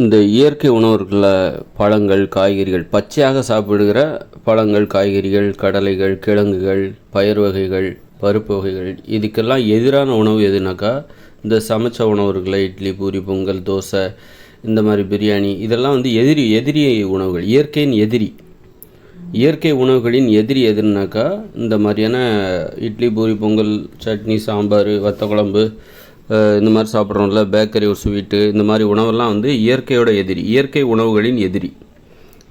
இந்த இயற்கை உணவுகளில் பழங்கள் காய்கறிகள் பச்சையாக சாப்பிடுகிற பழங்கள் காய்கறிகள் கடலைகள் கிழங்குகள் பயிர் வகைகள் பருப்பு வகைகள் இதுக்கெல்லாம் எதிரான உணவு எதுனாக்கா இந்த சமைச்ச உணவுகளை இட்லி பூரி பொங்கல் தோசை இந்த மாதிரி பிரியாணி இதெல்லாம் வந்து எதிரி எதிரி உணவுகள் இயற்கையின் எதிரி. இயற்கை உணவுகளின் எதிரி எதுனாக்கா இந்த மாதிரியான இட்லி பூரி பொங்கல் சட்னி சாம்பார் வத்த குழம்பு இந்த மாதிரி சாப்பிட்றோம்ல பேக்கரி ஒரு ஸ்வீட்டு இந்த மாதிரி உணவெல்லாம் வந்து இயற்கையோட எதிரி இயற்கை உணவுகளின் எதிரி.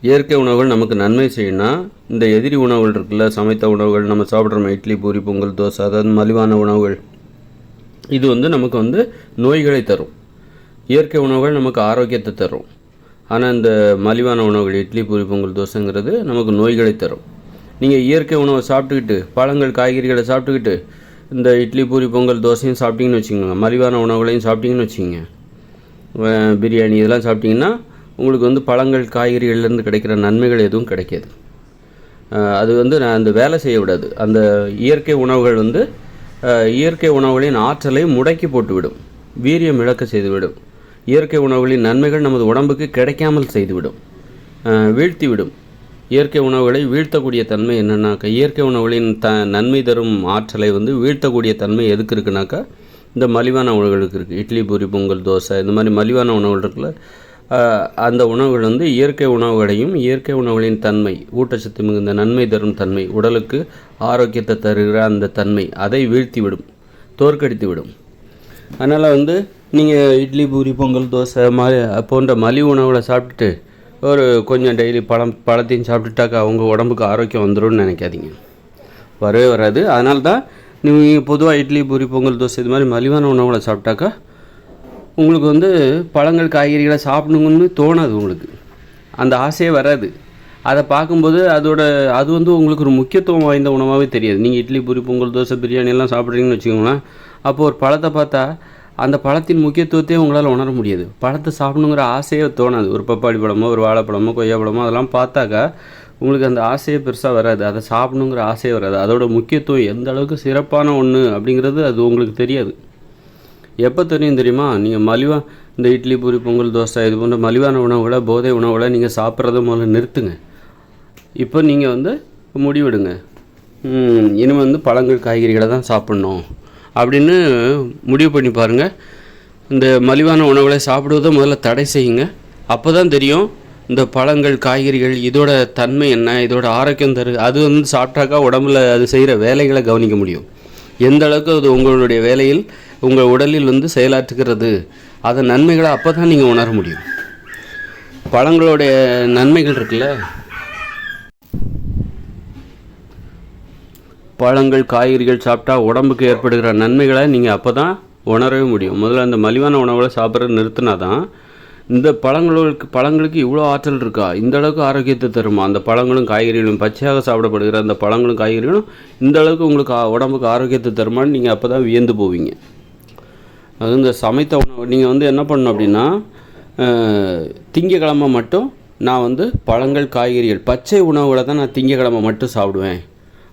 இயற்கை உணவுகள் நமக்கு நன்மை செய்யணும்னா இந்த எதிரி உணவுகள் இருக்குல்ல சமைத்த உணவுகள் நம்ம சாப்பிட்றோம் இட்லி பூரி பொங்கல் தோசை அதாவது மலிவான உணவுகள். இது வந்து நமக்கு வந்து நோய்களை தரும். இயற்கை உணவுகள் நமக்கு ஆரோக்கியத்தை தரும். ஆனால் இந்த மலிவான உணவுகள் இட்லி பூரி பொங்கல் தோசைங்கிறது நமக்கு நோய்களை தரும். நீங்கள் இயற்கை உணவை சாப்பிட்டுக்கிட்டு பழங்கள் காய்கறிகளை சாப்பிட்டுக்கிட்டு இந்த இட்லி பூரி பொங்கல் தோசையும் சாப்பிட்டீங்கன்னு வச்சுக்கோங்க. மலிவான உணவுகளையும் சாப்பிட்டிங்கன்னு வச்சுக்கோங்க. பிரியாணி இதெல்லாம் சாப்பிட்டிங்கன்னா உங்களுக்கு வந்து பழங்கள் காய்கறிகள்லேருந்து கிடைக்கிற நன்மைகள் எதுவும் கிடைக்காது. அது வந்து நான் அந்த வேலை செய்ய விடாது. அந்த இயற்கை உணவுகள் வந்து இயற்கை உணவுகளின் ஆற்றலை முடக்கி போட்டுவிடும். வீரியம் இழக்க செய்துவிடும். இயற்கை உணவுகளின் நன்மைகள் நமது உடம்புக்கு கிடைக்காமல் செய்துவிடும். வீழ்த்திவிடும். இயற்கை உணவுகளை வீழ்த்தக்கூடிய தன்மை என்னென்னாக்கா இயற்கை உணவுகளின் த நன்மை தரும் ஆற்றலை வந்து வீழ்த்தக்கூடிய தன்மை எதுக்கு இருக்குனாக்கா இந்த மலிவான உணவுகளுக்கு இருக்குது இட்லி பூரி பொங்கல் தோசை இந்த மாதிரி மலிவான உணவுகள் இருக்குல்ல அந்த உணவுகள் வந்து இயற்கை உணவுகளையும் இயற்கை உணவுகளின் தன்மை ஊட்டச்சத்து மிகுந்த நன்மை தரும் தன்மை உடலுக்கு ஆரோக்கியத்தை தருகிற அந்த தன்மை அதை வீழ்த்தி விடும் தோற்கடித்து விடும் அதனால் வந்து நீங்கள் இட்லி பூரி பொங்கல் தோசை மாதிரி போன்ற மலிவு உணவுகளை சாப்பிட்டுட்டு ஒரு கொஞ்சம் டெய்லி பழம் பழத்தையும் சாப்பிட்டுட்டாக்கா உங்கள் உடம்புக்கு ஆரோக்கியம் வந்துடும் நினைக்காதீங்க. வரவே வராது. அதனால தான் நீங்கள் பொதுவாக இட்லி பூரி பொங்கல் தோசை இது மாதிரி மலிவான உணவுகளை சாப்பிட்டாக்கா உங்களுக்கு வந்து பழங்கள் காய்கறிகளை சாப்பிடணுங்கன்னு தோணாது உங்களுக்கு. அந்த ஆசையே வராது. அதை பார்க்கும்போது அதோட அது வந்து உங்களுக்கு ஒரு முக்கியத்துவம் வாய்ந்த உணவாகவே தெரியாது. நீங்கள் இட்லி பூரி பொங்கல் தோசை பிரியாணி எல்லாம் சாப்பிட்றீங்கன்னு வச்சுக்கோங்களேன். அப்போது ஒரு பழத்தை பார்த்தா அந்த பழத்தின் முக்கியத்துவத்தையே உங்களால் உணர முடியாது. பழத்தை சாப்பிடணுங்கிற ஆசையே தோணாது. ஒரு பப்பாளி பழமோ ஒரு வாழைப்பழமோ கொய்யாப்பழமோ அதெல்லாம் பார்த்தாக்கா உங்களுக்கு அந்த ஆசையே பெருசாக வராது. அதை சாப்பிடணுங்கிற ஆசையே வராது. அதோட முக்கியத்துவம் எந்த அளவுக்கு சிறப்பான ஒன்று அப்படிங்கிறது அது உங்களுக்கு தெரியாது. எப்போ தெரியும் தெரியுமா? நீங்கள் மலிவாக இந்த இட்லி பூரி பொங்கல் தோசை இது போன்ற மலிவான உணவுகளை போதை உணவுகளை நீங்கள் சாப்பிட்றத முதல்ல நிறுத்துங்க. இப்போ நீங்கள் வந்து முடிவெடுங்க. இனிமேல் இனிமே வந்து பழங்கள் காய்கறிகளை தான் சாப்பிட்ணும். அப்படின்னு முடிவு பண்ணி பாருங்கள் இந்த மலிவான உணவுகளை சாப்பிடுவதை முதல்ல தடை செய்யுங்க. அப்போ தான் தெரியும் இந்த பழங்கள் காய்கறிகள் இதோட தன்மை என்ன இதோட ஆரோக்கியம் தரு அது வந்து சாப்பிட்டாக்கா உடம்புல அது செய்கிற வேலைகளை கவனிக்க முடியும். எந்த அளவுக்கு அது உங்களுடைய வேலையில் உங்கள் உடலில் வந்து செயலாற்றுகிறது அதன் நன்மைகளை அப்போ தான் நீங்கள் உணர முடியும். பழங்களுடைய நன்மைகள் இருக்குல்ல பழங்கள் காய்கறிகள் சாப்பிட்டா உடம்புக்கு ஏற்படுகிற நன்மைகளை நீங்கள் அப்போ தான் உணரவே முடியும். முதல்ல அந்த மலிவான உணவுகளை சாப்பிட்றது நிறுத்தினா தான் இந்த பழங்களுக்கு பழங்களுக்கு இவ்வளோ ஆற்றல் இருக்கா? இந்த அளவுக்கு ஆரோக்கியத்தை தருமா? அந்த பழங்களும் காய்கறிகளும் பச்சையாக சாப்பிடப்படுகிற அந்த பழங்களும் காய்கறிகளும் இந்த அளவுக்கு உங்களுக்கு உடம்புக்கு ஆரோக்கியத்தை தருமான்னு நீங்கள் அப்போ தான் வியந்து போவீங்க. அது இந்த சமைத்த உணவு. நீங்கள் வந்து என்ன பண்ணணும் அப்படின்னா திங்கக்கிழமை மட்டும் நான் வந்து பழங்கள் காய்கறிகள் பச்சை உணவுகளை தான் நான் திங்கக்கிழமை மட்டும் சாப்பிடுவேன்.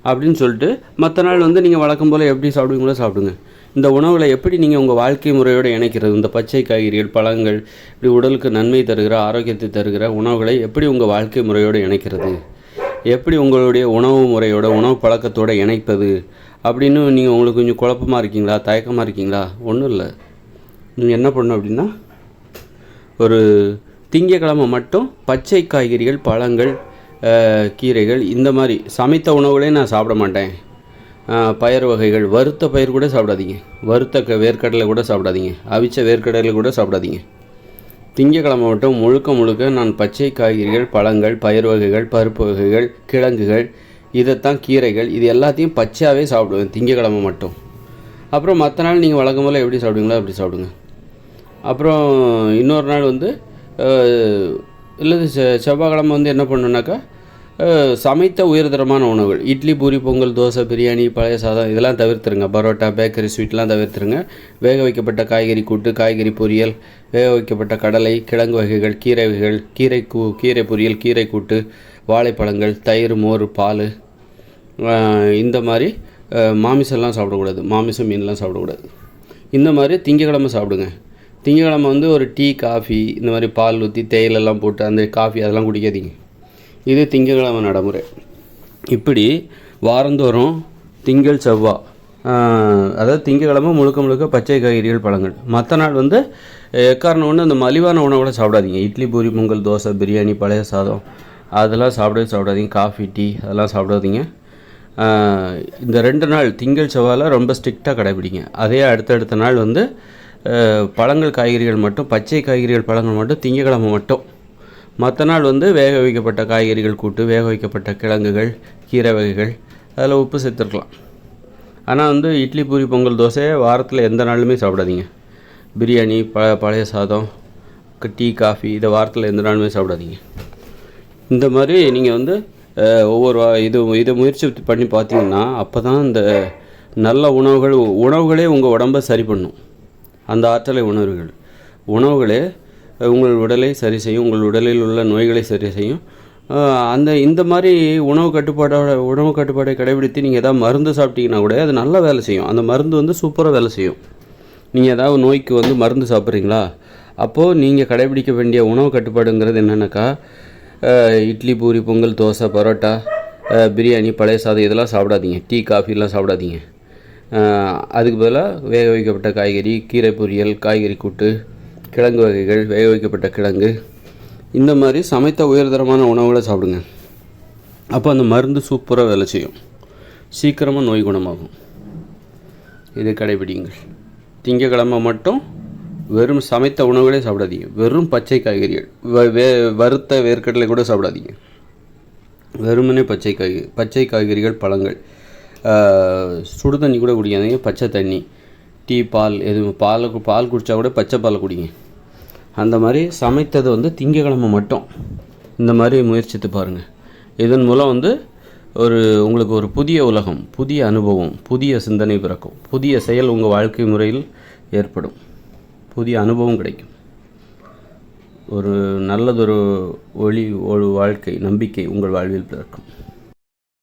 அப்படின்னு சொல்லிட்டு மற்ற நாள் வந்து நீங்கள் வழக்கம் போல் எப்படி சாப்பிடுவீங்களோ சாப்பிடுங்க. இந்த உணவுகளை எப்படி நீங்கள் உங்கள் வாழ்க்கை முறையோடு இணைக்கிறது? இந்த பச்சை காய்கறிகள் பழங்கள் இப்படி உடலுக்கு நன்மை தருகிற ஆரோக்கியத்தை தருகிற உணவுகளை எப்படி உங்கள் வாழ்க்கை முறையோடு இணைக்கிறது? எப்படி உங்களுடைய உணவு முறையோட உணவு பழக்கத்தோடு இணைப்பது? அப்படின்னு நீங்கள் உங்களுக்கு கொஞ்சம் குழப்பமாக இருக்கீங்களா? தயக்கமாக இருக்கீங்களா? ஒன்றும் இல்லை. நீங்கள் என்ன பண்ணணும் அப்படின்னா ஒரு திங்கக்கிழமை மட்டும் பச்சை காய்கறிகள் பழங்கள் கீரைகள் இந்த மாதிரி சமைத்த உணவுகளே நான் சாப்பிட மாட்டேன். பயிர் வகைகள் வறுத்த பயிர் கூட சாப்பிடாதீங்க. வறுத்த க வேர்க்கடலை கூட சாப்பிடாதீங்க. அவிச்ச வேர்க்கடலை கூட சாப்பிடாதீங்க. திங்கக்கிழமை மட்டும் முழுக்க முழுக்க நான் பச்சை காய்கறிகள் பழங்கள் பயிர் வகைகள் பருப்பு வகைகள் கிழங்குகள் இதைத்தான் கீரைகள். இது எல்லாத்தையும் பச்சையாகவே சாப்பிடுவேன் திங்கக்கிழமை மட்டும். அப்புறம் மற்ற நாள் நீங்கள் வழக்கம் போல் எப்படி சாப்பிடுவீங்களோ அப்படி சாப்பிடுங்க. அப்புறம் இன்னொரு நாள் வந்து இல்லை செ செவ்வாய்க்கிழமை வந்து என்ன பண்ணணுன்னாக்கா சமைத்த உயர்தரமான உணவுகள். இட்லி பூரி பொங்கல் தோசை பிரியாணி பழைய சாதம் இதெல்லாம் தவிர்த்துருங்க. பரோட்டா பேக்கரி ஸ்வீட்லாம் தவிர்த்துருங்க. வேக வைக்கப்பட்ட காய்கறி கூட்டு காய்கறி பொரியல் வேக வைக்கப்பட்ட கடலை கிழங்கு வகைகள் கீரை வகைகள் கீரை கூ கீரை பொரியல் கீரை கூட்டு வாழைப்பழங்கள் தயிர் மோர் பால் இந்த மாதிரி மாமிசம்லாம் சாப்பிடக்கூடாது. மாமிசம் மீன்லாம் சாப்பிடக்கூடாது. இந்த மாதிரி திங்கக்கிழமை சாப்பிடுங்க. திங்கக்கிழமை வந்து ஒரு டீ காஃபி இந்த மாதிரி பால் ஊற்றி தேயிலெல்லாம் போட்டு அந்த காஃபி அதெல்லாம் குடிக்காதீங்க. இது திங்கக்கிழமை நடைமுறை. இப்படி வாரந்தோறும் திங்கள் செவ்வாய் அதாவது திங்கக்கிழமை முழுக்க முழுக்க பச்சை காய்கறிகள் பழங்கள். மற்ற நாள் வந்து எக்காரணம் ஒன்று அந்த மலிவான உணவுகளை சாப்பிடாதீங்க. இட்லி பூரி பொங்கல் தோசை பிரியாணி பழைய சாதம் அதெல்லாம் சாப்பிடவே சாப்பிடாதீங்க. காஃபி டீ அதெல்லாம் சாப்பிடாதீங்க. இந்த ரெண்டு நாள் திங்கள் செவ்வாயில் ரொம்ப ஸ்ட்ரிக்டாக கடைபிடிங்க. அதே அடுத்தடுத்த நாள் வந்து பழங்கள் காய்கறிகள் மட்டும் பச்சை காய்கறிகள் பழங்கள் மட்டும் திங்கக்கிழமை மட்டும். மற்ற நாள் வந்து வேக வைக்கப்பட்ட காய்கறிகள் கூட்டு வேக வைக்கப்பட்ட கிழங்குகள் கீரை வகைகள் அதில் உப்பு சேர்த்துருக்கலாம். ஆனால் வந்து இட்லி பூரி பொங்கல் தோசை வாரத்தில் எந்த நாளுமே சாப்பிடாதீங்க. பிரியாணி ப பழைய சாதம் டீ காஃபி இதை வாரத்தில் எந்த நாளுமே சாப்பிடாதீங்க. இந்த மாதிரி நீங்கள் வந்து ஒவ்வொரு இது இதை முயற்சி பண்ணி பார்த்தீங்கன்னா அப்போ தான் இந்த நல்ல உணவுகள் உணவுகளே உங்கள் உடம்பை சரி பண்ணும். அந்த ஆற்றலை உணர்வுகள் உணவுகளே உங்கள் உடலை சரி செய்யும் உங்கள் உடலில் உள்ள நோய்களை சரி செய்யும். அந்த இந்த மாதிரி உணவு கட்டுப்பாடோட உணவு கட்டுப்பாடை கடைபிடித்து நீங்கள் எதாவது மருந்து சாப்பிட்டீங்கன்னா கூட அது நல்லா வேலை செய்யும். அந்த மருந்து வந்து சூப்பராக வேலை செய்யும். நீங்கள் ஏதாவது நோய்க்கு வந்து மருந்து சாப்பிட்றீங்களா? அப்போது நீங்கள் கடைபிடிக்க வேண்டிய உணவு கட்டுப்பாடுங்கிறது என்னென்னாக்கா? இட்லி பூரி பொங்கல் தோசை பரோட்டா பிரியாணி பழைய சாதம் இதெல்லாம் சாப்பிடாதீங்க. டீ காஃபிலாம் சாப்பிடாதீங்க. அதுக்கு பதிலாக வேக வைக்கப்பட்ட காய்கறி கீரை பொரியல் காய்கறி கூட்டு கிழங்கு வகைகள் வேக வைக்கப்பட்ட கிழங்கு. இந்த மாதிரி சமைத்த உயர்தரமான உணவுகளை சாப்பிடுங்க. அப்போ அந்த மருந்து சூப்பராக வேலை செய்யும். சீக்கிரமாக நோய் குணமாகும். இதை கடைபிடிங்கள் திங்கக்கிழமை மட்டும் வெறும் சமைத்த உணவுகளே சாப்பிடாதீங்க. வெறும் பச்சை காய்கறிகள். வ- வே வறுத்த வேர்க்கடலை கூட சாப்பிடாதீங்க. வெறுமனே பச்சை காய் பச்சை காய்கறிகள் பழங்கள். சுடு தண்ணி கூட குடிக்காதீங்க. பச்சை தண்ணி. டீ பால் எதுவும் பால் கு- பால் குடித்தா கூட பச்சை பால் குடிங்க. அந்த மாதிரி சமைத்தது வந்து திங்கக்கிழமை மட்டும். இந்த மாதிரி முயற்சித்து பாருங்கள் இதன் மூலம் வந்து ஒரு உங்களுக்கு ஒரு புதிய உலகம் புதிய அனுபவம் புதிய சிந்தனை பிறக்கும். புதிய செயல் உங்கள் வாழ்க்கை முறையில் ஏற்படும். புதிய அனுபவம் கிடைக்கும். ஒரு நல்லதொரு ஒளி ஒரு வாழ்க்கை நம்பிக்கை உங்கள் வாழ்வில் பிறக்கும்.